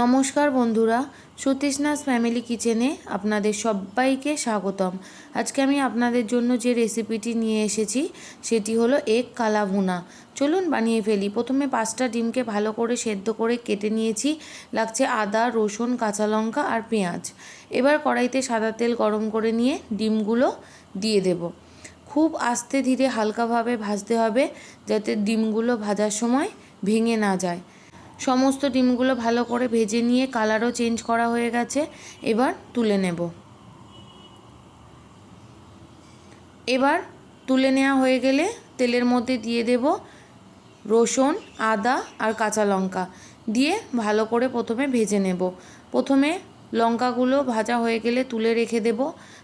নমস্কার বন্ধুরা, সুতৃষ্ণাস ফ্যামিলি কিচেনে আপনাদের সবাইকে স্বাগতম। আজকে আমি আপনাদের জন্য যে রেসিপিটি নিয়ে এসেছি, সেটি হলো এগ কালা ভুনা। চলুন বানিয়ে ফেলি। প্রথমে পাঁচটা ডিমকে ভালো করে সেদ্ধ করে কেটে নিয়েছি। লাগছে আদা, রসুন, কাঁচা লঙ্কা আর পেঁয়াজ। এবার কড়াইতে সাদা তেল গরম করে নিয়ে ডিমগুলো দিয়ে দেব। খুব আস্তে ধীরে হালকাভাবে ভাজতে হবে, যাতে ডিমগুলো ভাজার সময় ভেঙে না যায়। সমস্ত ডিমগুলো ভালো করে ভেজে নিয়ে কালারও চেঞ্জ করা হয়ে গেছে। এবার তুলে নেব। এবার তুলে নেওয়া হয়ে গেলে তেলের মধ্যে দিয়ে দেব রসুন, আদা আর কাঁচা লঙ্কা। দিয়ে ভালো করে প্রথমে ভেজে নেব। প্রথমে লঙ্কাগুলো ভাজা হয়ে গেলে তুলে রেখে দেব।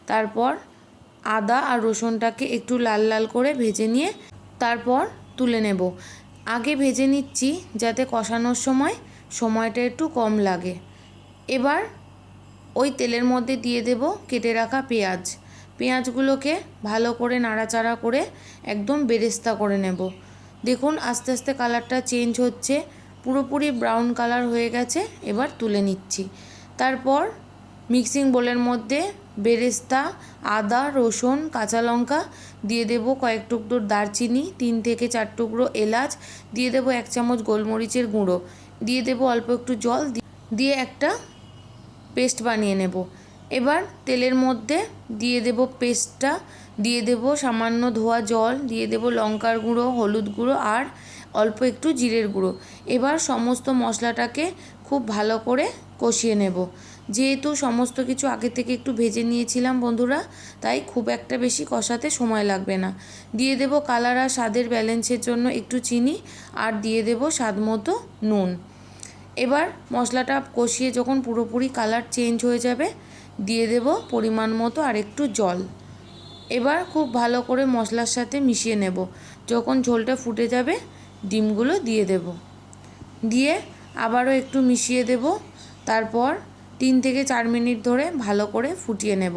তারপর আদা আর রসুনটাকে একটু লাল লাল করে ভেজে নিয়ে তারপর তুলে নেব। আগে ভেজে নিচ্ছি যাতে কষানোর সময় সময়টা একটু কম লাগে। এবার ওই তেলের মধ্যে দিয়ে দেব কেটে রাখা পেঁয়াজ। পেঁয়াজগুলোকে ভালো করে নাড়াচাড়া করে একদম বেরেস্তা করে নেব। দেখুন, আস্তে আস্তে কালারটা চেঞ্জ হচ্ছে। পুরোপুরি ব্রাউন কালার হয়ে গেছে, এবার তুলে নিচ্ছি। তারপর মিক্সিং বোলের মধ্যে বেরেস্তা, আদা, রসুন, কাঁচা লঙ্কা দিয়ে দেবো কয়েক টুকরো দারচিনি, তিন থেকে চার টুকরো এলাচ, দিয়ে দেবো এক চামচ গোলমরিচের গুঁড়ো, দিয়ে দেবো অল্প একটু জল দিয়ে একটা পেস্ট বানিয়ে নেব। এবার তেলের মধ্যে দিয়ে দেব পেস্টটা, দিয়ে দেব সামান্য ধোয়া জল, দিয়ে দেব লঙ্কার গুঁড়ো, হলুদ গুঁড়ো আর অল্প একটু জিরের গুঁড়ো। এবার সমস্ত মশলাটাকে খুব ভালো করে কষিয়ে নেব। যেহেতু সমস্ত কিছু আগে থেকে একটু ভেজে নিয়েছিলাম বন্ধুরা, তাই খুব একটা বেশি কষাতে সময় লাগবে না। দিয়ে দেব কালার আর স্বাদের ব্যালেন্সের জন্য একটু চিনি আর দিয়ে দেব স্বাদ মতো নুন। এবার মশলাটা কষিয়ে যখন পুরোপুরি কালার চেঞ্জ হয়ে যাবে, দিয়ে দেব পরিমাণ মতো আর একটু জল। এবার খুব ভালো করে মশলার সাথে মিশিয়ে নেব। যখন ঝোলটা ফুটে যাবে, ডিমগুলো দিয়ে দেব। দিয়ে আবারও একটু মিশিয়ে দেব। তারপর তিন থেকে চার মিনিট ধরে ভালো করে ফুটিয়ে নেব।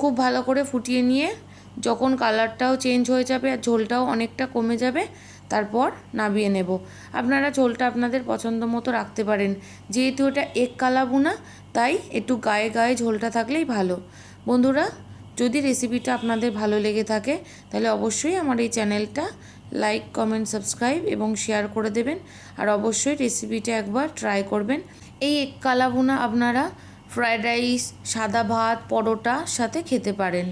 খুব ভালো করে ফুটিয়ে নিয়ে যখন কালারটাও চেঞ্জ হয়ে যাবে আর ঝোলটাও অনেকটা কমে যাবে, তারপর নামিয়ে নেব। আপনারা ঝোলটা আপনাদের পছন্দ মতো রাখতে পারেন। যেহেতু এটা এক কালা বুনা তাই একটু গায়ে গায়ে ঝোলটা থাকলেই ভালো। বন্ধুরা, যদি রেসিপিটা আপনাদের ভালো লেগে থাকে, তাহলে অবশ্যই আমার এই চ্যানেলটা লাইক কমেন্ট সাবস্ক্রাইব এবং শেয়ার করে দেবেন। আর অবশ্যই রেসিপিটা একবার ট্রাই করবেন। এই এক কালা বুনা আপনারা ফ্রায়েড রাইস সাদা ভাত পরোটা সাথে খেতে পারেন।